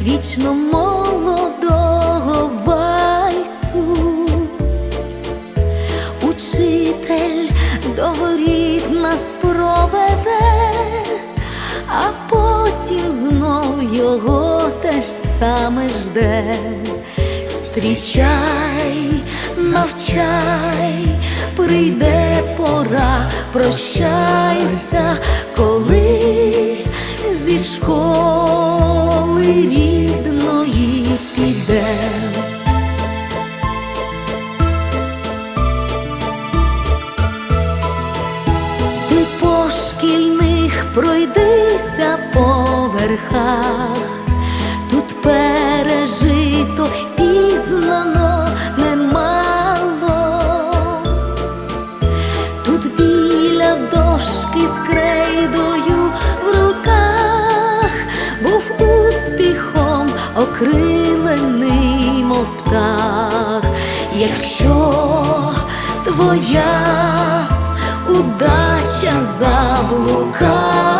вічно молодого вальсу, учитель до горіх нас проведе, а потім знов його те ж саме жде. Зустрічай, навчай, прийде пора, прощайся, коли зі школи рідної піде. Ти по шкільних пройдися по верхах, тут пережито окрилений, мов птах, якщо твоя удача заблукала,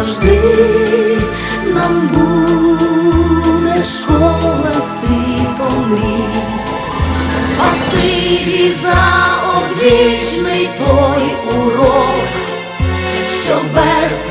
завжди нам буде школа світом мрій. Спасибі за одвічний той урок, що без